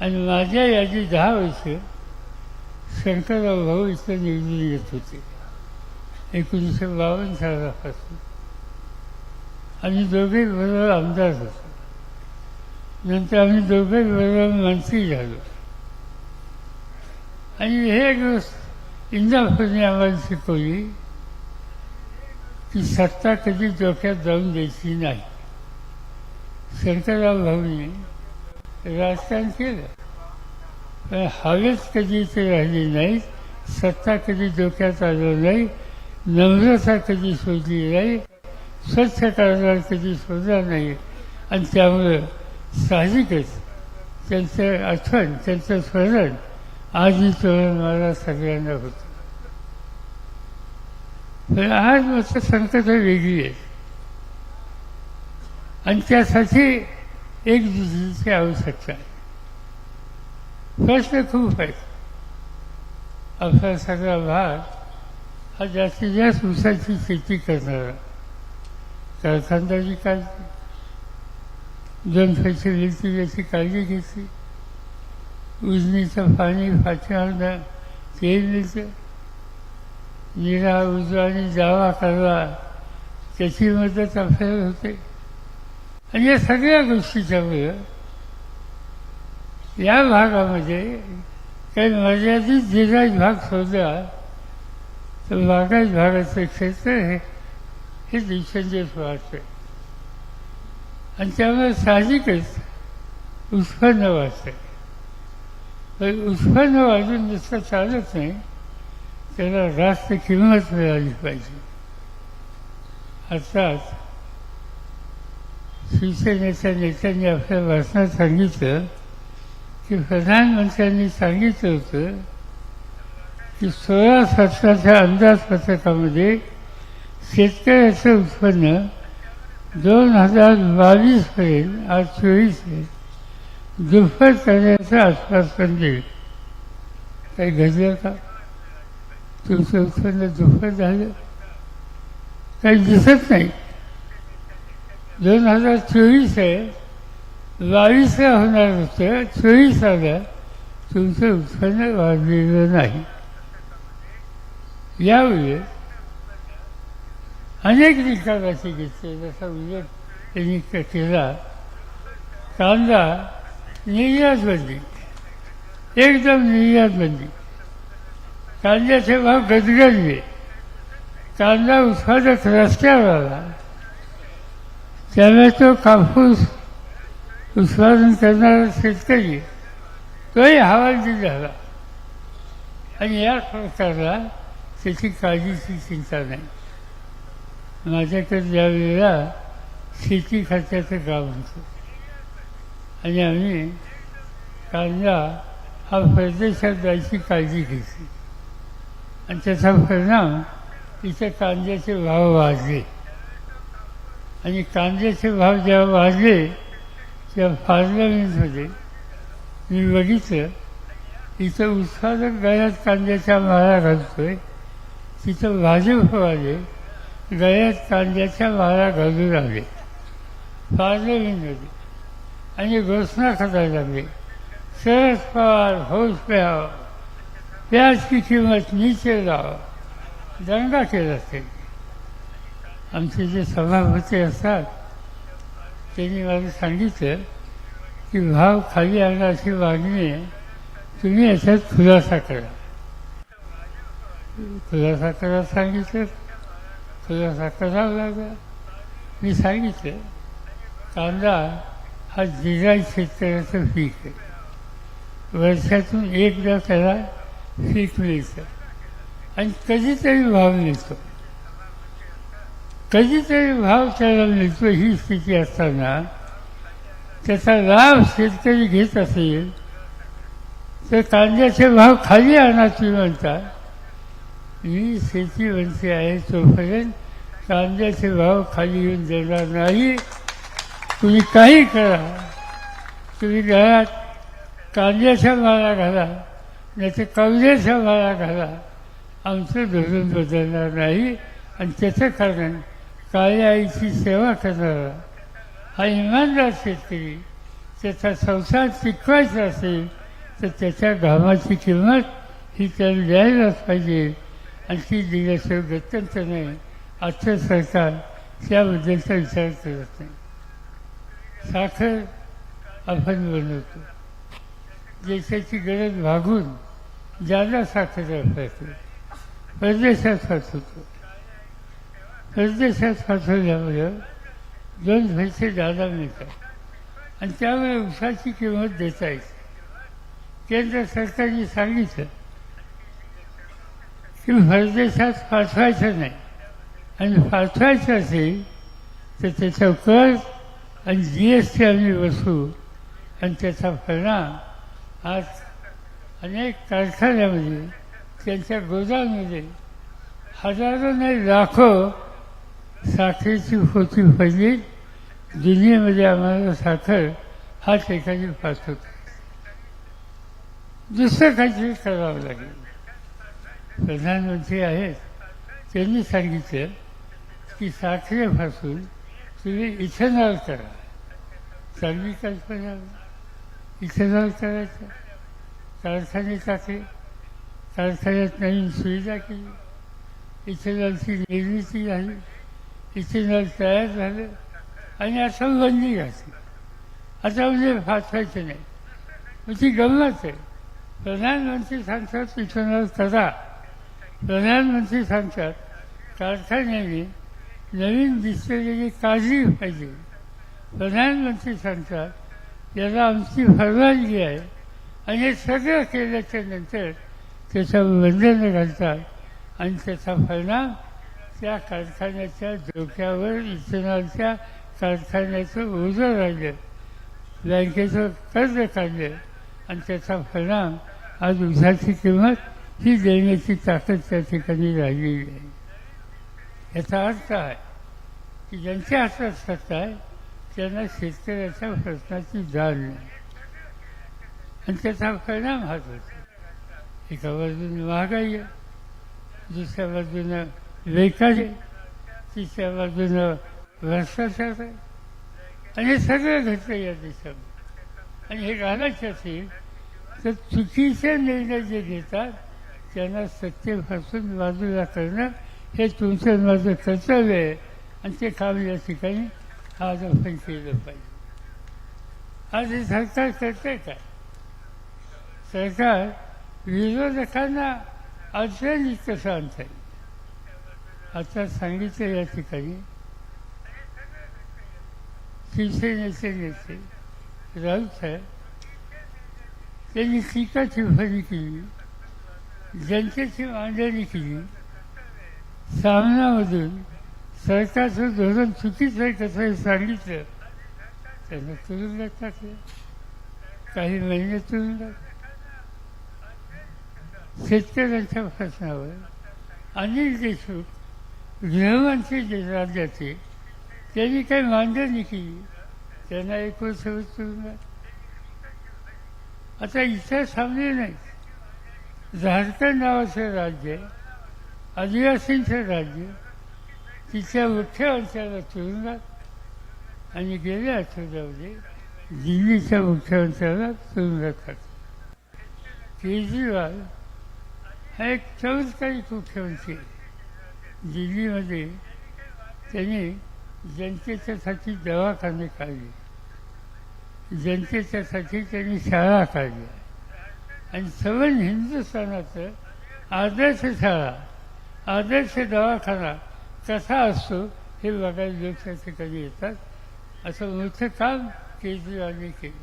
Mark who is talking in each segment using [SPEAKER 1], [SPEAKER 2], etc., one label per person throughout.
[SPEAKER 1] आणि माझ्या यादी दहा वर्ष शंकरराव भाऊ इथं निवडून येत होते. एकोणीसशे बावन्न सालापासून. आम्ही दोघे बरोबर आमदार होतो. नंतर आम्ही दोघे बरोबर मंत्री झालो. आणि हे गोष्ट इंदापूरने आम्हाला शिकवली की सत्ता कधी डोक्यात जाऊन द्यायची नाही. शंकरराव भाऊने राजकारण केलं पण हवेच कधी ते राहिली नाही सत्ता कधी डोक्यात आलं नाही नम्रता कधी शोधली नाही स्वच्छ कारभार कधी शोधला नाही. आणि त्यामुळं साहजिकच त्यांचं आठवण त्यांचं स्मरण आजही तोरण मला सगळ्यांना होतं. पण आज मात्र संकट वेगळी आहे आणि त्यासाठी एक दुसरीची आवश्यकता आहे प्रश्न खूप आहेत. आपला सगळा भाग हा जास्तीत जास्त ऊसाची शेती करणारा. कारखानदारी काळजी. दोन पैसे मिळतील याची काळजी घेतली. उजनीचं पाणी फाटणार ते मिळतं निरा उजवा आणि जावा करवा त्याची मदत आपल्याला होते. आणि या सगळ्या गोष्टीच्यामुळं या भागामध्ये काही मर्यादित जिराज भाग शोधला तर मागास भागाचं क्षेत्र हे हे दिवसेंदिवस वाढतं आणि त्यामुळे साहजिकच उत्पन्न वाढतं पण उत्पन्न वाढून नुसतं चालत नाही त्याला रास्त किंमत मिळाली पाहिजे. अर्थात शिवसेनेच्या नेत्यांनी आपल्या भाषणात सांगितलं की प्रधानमंत्र्यांनी सांगितलं होतं की सोळा सतराच्या अंदाजपत्रकामध्ये शेतकऱ्याचं उत्पन्न दोन हजार बावीसपर्यंत आज चोवीस आहे. दुप्पट करण्याचं आश्वासन देईल काही घडलं का तुमचं उत्पन्न दुप्पट झालं काही दिसत नाही. दोन हजार चोवीस आहे बावीसला होणार होतं चोवीसाला तुमचं उत्पन्न वाढलेलं नाही. यावेळी अनेक निकालाचे घेतले जसा उलट त्यांनी केला कांदा निर्यात बंदी एकदम निर्यात बंदी. कांद्याचे भाव गदगदले कांदा उत्पादक रस्त्यावर आला त्यामुळे तो कापूस उत्पादन करणारा शेतकरी तोही हवालदी झाला. आणि या सरकारला त्याची काळजीची चिंता नाही. माझ्याकडे ज्यावेळेला शेती खात्याचं काम होतं. आणि आम्ही कांदा हा परदेशात जायची काळजी घेतली. आणि त्याचा परिणाम इथे कांद्याचे भाव वाढले. आणि कांद्याचे भाव जेव्हा वाढले तेव्हा पार्लमेंटमध्ये मी बघितलं इथं उत्पादक गळ्यात कांद्याच्या माळा घालतोय तिथं भाजपवाले गळ्यात कांद्याच्या माळा घालून आले. होते आणि घोषणा करायला लागले शरद पवार हौस पे आओ प्याज की किंमत नीचे लावा. दंगा केला असेल आमचे जे सभापती असतात त्यांनी मला सांगितलं की भाव खाली आणण्याची मागणी आहे तुम्ही याच्यात खुलासा करा. खुलासा करा सांगितलं खुलासा करावा लागला. मी सांगितलं कांदा हा जिराई शेतकऱ्याचं पीक आहे. वर्षातून एकदा त्याला पीक मिळतं आणि कधीतरी भाव मिळतो. कधीतरी भाव त्याला मिळतो ही स्थिती असताना त्याचा लाभ शेतकरी घेत असेल तर कांद्याचे भाव खाली आणा तुम्ही म्हणता मी शेती आहे तोपर्यंत कांद्याचे भाव खाली येऊन देणार नाही. तुम्ही काही करा. तुम्ही घरात कांद्याच्या माला घाला नाही तर कांद्याच्या माला घाला. आमचं धोरण बदलणार नाही. आणि त्याचं कारण काळी आईची सेवा करणारा हा इमानदार शेतकरी त्याचा संसार टिकवायचा असेल तर त्याच्या घामाची किंमत ही त्याला द्यायलाच पाहिजे. आणि ती दिल्याशिवाय गत्यंत नाही. आजचं सरकार त्याबद्दलचा विचार करत नाही. साखर आपण बनवतो. देशाची गरज भागून ज्यादा साखर वापरतो परदेशात होतो परदेशात पाठवल्यामुळं दोन पैसे जादा मिळतात. आणि त्यामुळे उसाची किंमत देता येते केंद्र सरकारने सांगितलं की परदेशात पाठवायचं नाही. आणि पाठवायचं असेल तर त्याचा कर आणि जी एस टी आम्ही बसू आणि त्याचा परिणाम आज अनेक कारखान्यामध्ये त्यांच्या गोदामध्ये हजारो नाही लाखो साखरेची होती पहिली. दुनियेमध्ये आम्हाला साखर हा ठिकाणी पाठवतो दुसरं काहीतरी करावं लागेल. प्रधानमंत्री आहेत. त्यांनी सांगितलं की साखरेपासून तुम्ही इथेनॉल करा. चांगली कल्पना. इथेनॉल करायचं. कारखाने टाकले कारखान्यात नवीन सुविधा केली. इथेनॉलची निर्मिती झाली. इथेनॉल तयार झालं आणि असं बंदी घातली. आता म्हणजे फासायचं नाही. मग ती गंमत आहे. प्रधानमंत्री सांगतात इथेनॉल करा प्रधानमंत्री सांगतात कारखान्याने नवीन दिसलेली काळजी पाहिजे. प्रधानमंत्री सांगतात याला आमची परवानगी आहे. आणि हे सगळं केल्याच्यानंतर त्याचं बंधन घालतात आणि त्याचा परिणाम त्या कारखान्याच्या डोक्यावर इथेनॉलच्या कारखान्याचं ओझं राहिलं. बँकेचं कर्ज काढलं आणि त्याचा परिणाम आज ऊसाची किंमत ही देण्याची ताकद त्या ठिकाणी राहिलेली आहे. याचा अर्थ आहे की ज्यांच्या हातात सत्ता आहे त्यांना शेतकऱ्याच्या प्रश्नाची जाण नाही. आणि त्याचा परिणाम हाच होतो. एका बाजूने महागाई आहे दुसऱ्या बाजूनं बेकार तिच्या बाजूनं भ्रष्टाचार आणि हे सगळं घडतं या देशामध्ये आणि हे घालायचे असेल तर चुकीचे निर्णय जे घेतात त्यांना सत्तेपासून बाजूला करणं हे तुमचं माझं कर्तव्य आहे. आणि ते काम या ठिकाणी आज आपण केलं पाहिजे. आज हे सरकार करते काय सरकार विरोधकांना अडचणी कसं आणता येईल आता सांगितलं या ठिकाणी. शिवसेनेचे नेते राऊत साहेब त्यांनी टीका टिप्पणी केली. जनतेची मांडणी केली. सामनामधून सरकारचं धोरण चुकीचं आहे कसं हे सांगितलं. त्यांना तुरुंगात टाकलं. काही महिने तुरुंगात शेतकऱ्यांच्या प्रश्नावर अनिल देशमुख गृहमंत्री जे राज्याचे त्यांनी काही मांडणी केली. त्यांना एकूण वर्ष तुरुंगात आता इतर सामने नाही. झारखंड नावाचं राज्य आदिवासींचं राज्य तिच्या अंशाला तुरुंगात आणि गेल्या आठवड्यामध्ये दिल्लीच्या मुख्यमंत्र्याला तुरुंगात टाकलं केजरीवाल हा एक चमत्कारिक मुख्यमंत्री आहे. दिल्लीमध्ये त्यांनी जनतेच्यासाठी दवाखाने काढले. जनतेच्यासाठी त्यांनी शाळा काढल्या आणि सवन हिंदुस्थानाचं आदर्श शाळा आदर्श दवाखाना कसा असतो हे बघायला लोक त्या ठिकाणी येतात असं मोठं काम केजरीवालने केलं.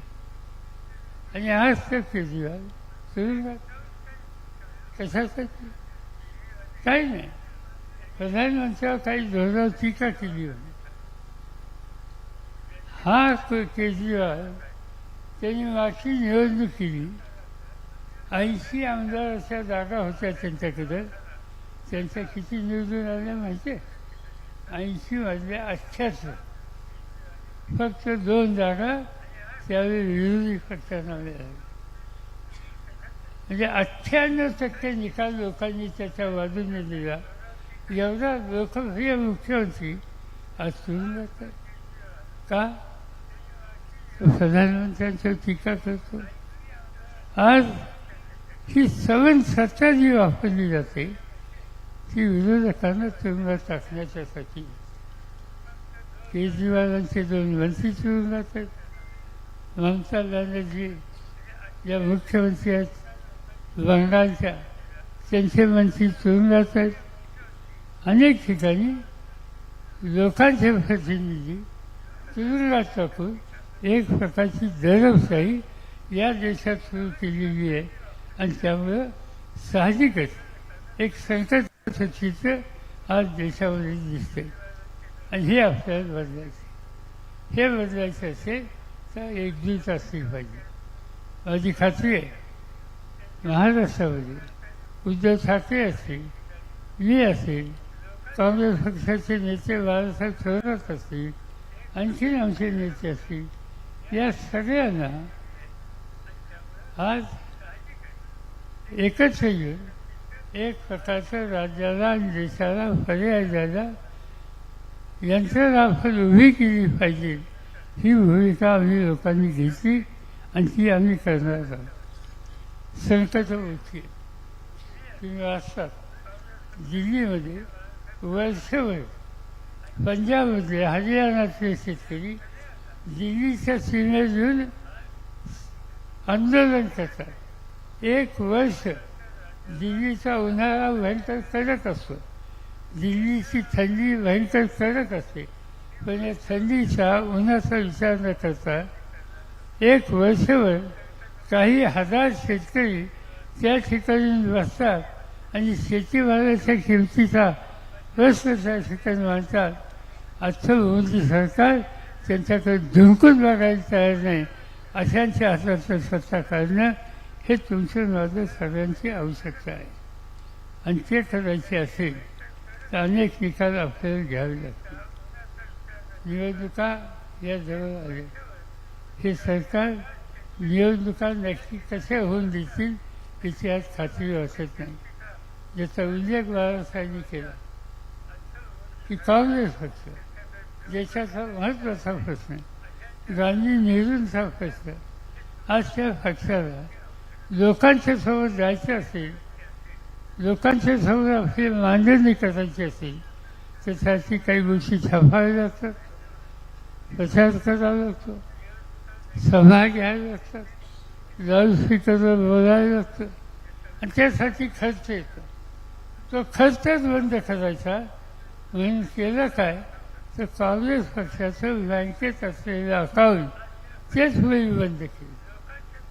[SPEAKER 1] आणि आज तर केजरीवाल सुरू कशासाठी? काही नाही. प्रधानमंत्र्यावर काही धोरणावर टीका केली होती. हा को- केजरीवाल त्यांनी मागची निवडणूक केली. ऐंशी आमदाराच्या जागा होत्या त्यांच्याकडे. त्यांच्या किती निवडून आल्या माहिती आहे? ऐंशी मधल्या अठ्ठ्याहत्तर. फक्त दोन जागा त्यावेळी विरोधी पक्षांना मिळाल्या. म्हणजे अठ्ठ्याण्णव टक्के निकाल लोकांनी त्याच्या बाजूने दिला. एवढा लोकप्रिय मुख्यमंत्री आज तुरुंगात आहे. का? तो प्रधानमंत्र्यांच्यावर टीका करतो. आज ही सवन सत्ता जी वापरली जाते ती विरोधकांना तुरुंगात टाकण्याच्यासाठी केजरीवालांचे दोन मंत्री तुरुंगात आहेत ममता बॅनर्जी या मुख्यमंत्री आहेत. बंगालच्या त्यांचे मंत्री तुरुंगात आहेत अनेक ठिकाणी लोकांचे प्रतिनिधी तुरुंगात टाकून एक प्रकारची दडपशाही या देशात सुरू केलेली आहे. आणि त्यामुळं साहजिकच एक संकट चित्र आज देशामध्ये दिसते आणि हे आपल्याला बदलायचं हे बदलायचं असेल तर एकजूट असली पाहिजे. माझी खात्री आहे महाराष्ट्रामध्ये उद्धव ठाकरे असतील मी असेल काँग्रेस पक्षाचे नेते बाळासाहेब थोरात असतील आणखीन आमचे नेते असतील या सगळ्यांना आज एकत्र येऊन एक प्रकारचं राज्याला आणि देशाला पर्याय द्यायला यंत्रणा आपण उभी केली पाहिजे. ही भूमिका आम्ही लोकांनी घेतली आणि ती आम्ही करणार आहोत. संकट होती तुम्ही वाचतात दिल्लीमध्ये वर्षभर पंजाबमध्ये हरियाणातले शेतकरी दिल्लीच्या सीमेत येऊन आंदोलन करतात. एक वर्ष दिल्लीचा उन्हाळा भयंकर कडक असतो. दिल्लीची थंडी भयंकर कडक असते. पण या थंडीचा उन्हाचा विचार न करता एक वर्षभर काही हजार शेतकरी त्या ठिकाणी बसतात आणि शेतीमालाच्या किमतीचा प्रश्न त्या ठिकाणी मांडतात आजचं मोदी सरकार त्यांच्याकडे धुंकून बघायला तयार नाही. अशांच्या हातातून सत्ता काढणं हे तुमचं माझं सगळ्यांची आवश्यकता आहे. आणि ते करायचे असेल तर अनेक निकाल आपल्याला घ्यावे लागतील. निवडणुका या जवळ आल्या हे सरकार निवडणुका नक्की कशा होऊन देतील याची आज खात्री वाटत नाही. ज्याचा उल्लेख बाळासाहेबांनी केला. की काँग्रेस पक्ष देशाचा महत्त्वाचा प्रश्न गांधी नेहरूंचा प्रश्न आज त्या पक्षाला लोकांच्या समोर जायचं असेल लोकांच्या समोर आपली मांडणी करायची असेल त्यासाठी काही गोष्टी छापाव्या लागतात प्रचार करावा लागतो सभा घ्यायला लागतात लाऊडस्पीकरवर बोलायला लागतं आणि त्यासाठी खर्च येतो. तो खर्चच बंद करायचा म्हणून केलं काय? तर काँग्रेस पक्षाचं बँकेत असलेलं अकाउंट तेच वेळी बंद केलं.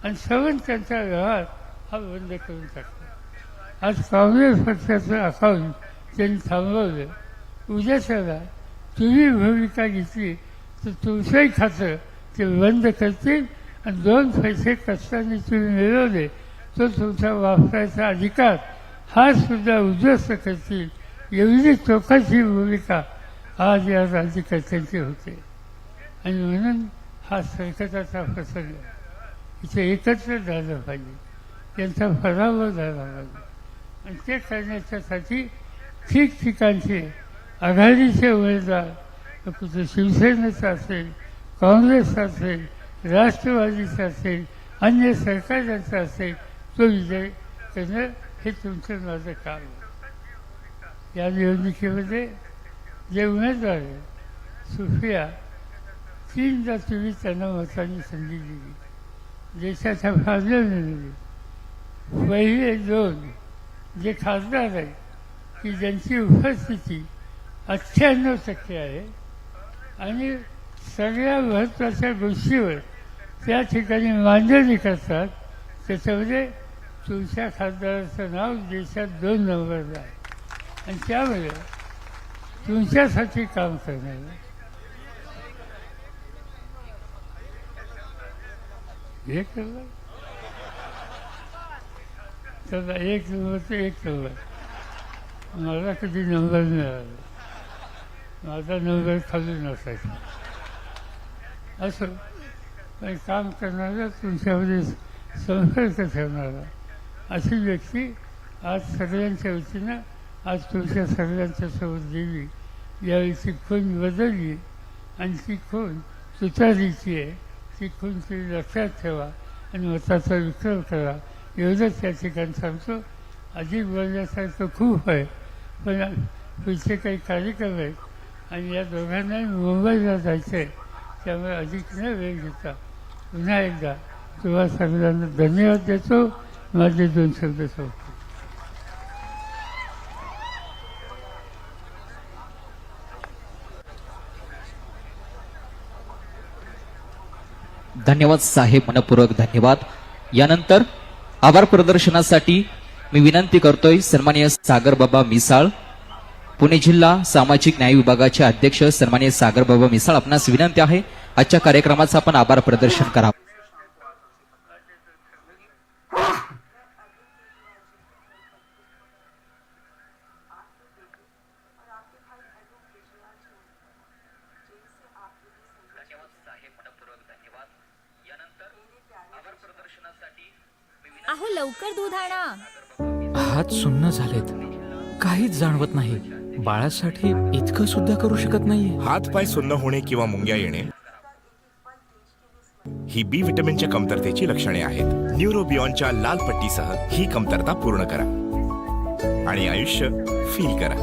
[SPEAKER 1] आणि सवन त्यांचा व्यवहार हा बंद करून टाकला. आज काँग्रेस पक्षाचं अकाउंट त्यांनी थांबवलं. उद्याच्याला तुम्ही भूमिका घेतली तर तुमचंही खातं ते बंद करतील आणि दोन पैसे कष्टाने तुम्ही मिळवले तो तुमचा वापरायचा अधिकार हा सुद्धा उद्ध्वस्त करतील एवढी चौकशी भूमिका आज या राज्यकर्त्यांची होते? आणि म्हणून हा संकटाचा प्रसंग इथे एकत्र झालं पाहिजे. त्यांचा पराभव झाला पाहिजे. आणि ते करण्याच्यासाठी ठिकठिकाणचे आघाडीचे उमेदवार कुठे शिवसेनेचा असेल काँग्रेसचा असेल राष्ट्रवादीचा असेल अन्य सरकारांचा असेल तो विजय करणं हे तुमचं माझं काम आहे. या निवडणुकीमध्ये जे उमेदवार आहेत सुफिया तीनदा तुम्ही त्यांना मतांनी संधी दिली. देशाच्या फाजल्याने पहिले दोन जे खासदार आहेत की ज्यांची उपस्थिती अठ्ठ्याण्णव टक्के आहे आणि सगळ्या महत्त्वाच्या गोष्टीवर त्या ठिकाणी मांडणी करतात त्याच्यामध्ये तुमच्या खासदाराचं नाव देशात दोन नंबरला आहे. आणि त्यामुळे तुमच्यासाठी काम करणार. हे केलं त्याला एक नंबर तर एक केलं मला कधी नंबर मिळाला माझा नंबर खाली नसायचा. असं. पण काम करणारा तुमच्यामध्ये संपर्क ठेवणारा अशी व्यक्ती आज सगळ्यांच्या वतीनं आज तुमच्या सगळ्यांच्या सोबत देवी यावेळी ती खून बदलली आणि ती तुतारीची आहे. ती तुम्ही लक्षात ठेवा आणि मताचा विचार करा. एवढंच त्या ठिकाणी सांगतो. अधिक बोलण्यासारखं खूप आहे पण पुढचे काही कार्यक्रम आहेत आणि या दोघांनाही मुंबईला जायचं आहे त्यामुळे अधिक न वेळ घेता पुन्हा एकदा तुम्हाला सगळ्यांना धन्यवाद देतो. माझे दोन शब्द सांगतो
[SPEAKER 2] धन्यवाद साहेब मनपूर्वक धन्यवाद. यानंतर आभार प्रदर्शनासाठी मी विनंती करतोय सन्मान्य सागर बाबा मिसाळ पुणे जिल्हा सामाजिक न्याय विभागाचे अध्यक्ष सन्मान्य सागर बाबा मिसाळ आपणास विनंती आहे आजच्या कार्यक्रमाचा आपण आभार प्रदर्शन करा
[SPEAKER 3] लवकर दूध आणा.
[SPEAKER 4] हात सुन्न झालेत. काहीच जाणवत नाही. बाळासाठी इतकं सुद्धा करू शकत नाहीये.
[SPEAKER 5] हात पाय सुन्न होणे किंवा मुंग्या येणे ही बी विटॅमिनच्या कमतरतेची लक्षणे आहेत. न्यूरोबियॉनच्या लाल पट्टीसह ही कमतरता पूर्ण करा. आणि आयुष्य फील करा.